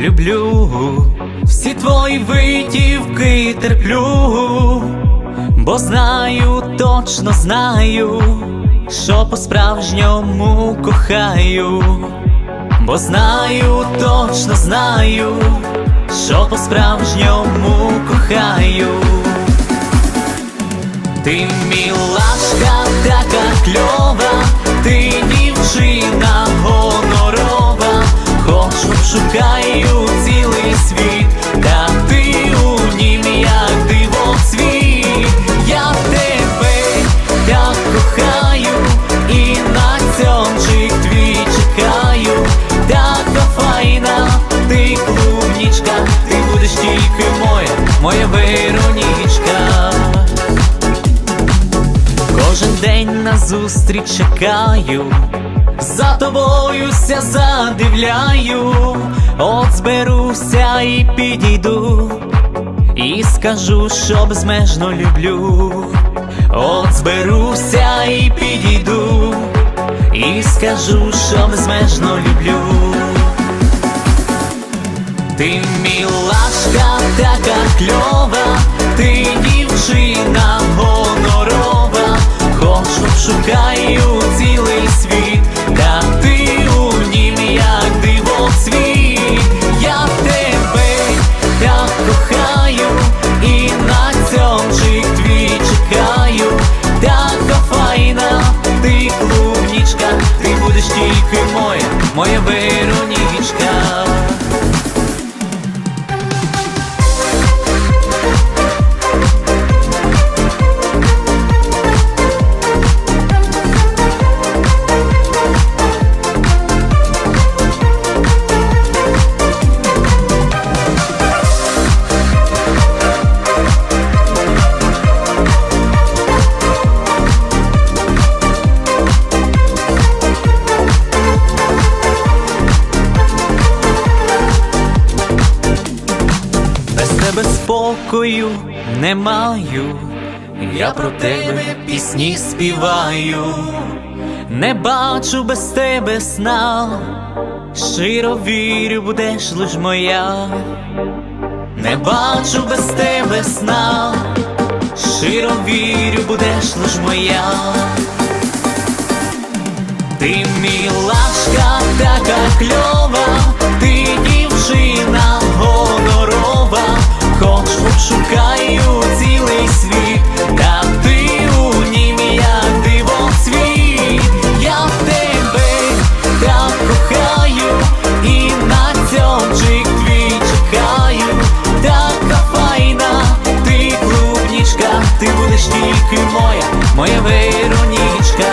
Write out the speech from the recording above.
люблю, всі твої витівки терплю, бо знаю, точно знаю, що по-справжньому кохаю, бо знаю, точно знаю, що по-справжньому кохаю. Ти мілашка день на зустріч чекаю, за тобою ся задивляю, от зберуся і підійду, і скажу, що безмежно люблю, от зберуся і підійду, і скажу, що безмежно люблю. Ти мілашка така кльова, ти шукаю цілий світ, та ти у нім як диво світ. Я тебе так кохаю, і на цьомчик твій чекаю, така файна, ти клубнічка, ти будеш тільки моя, моя Веронічка. Тебе спокою не маю, я про тебе пісні співаю, не бачу без тебе сна, щиро вірю, будеш лиш моя, не бачу без тебе сна, щиро вірю, будеш лиш моя. Ти мілашка така кльова, будеш тільки моя, моя вейронічка.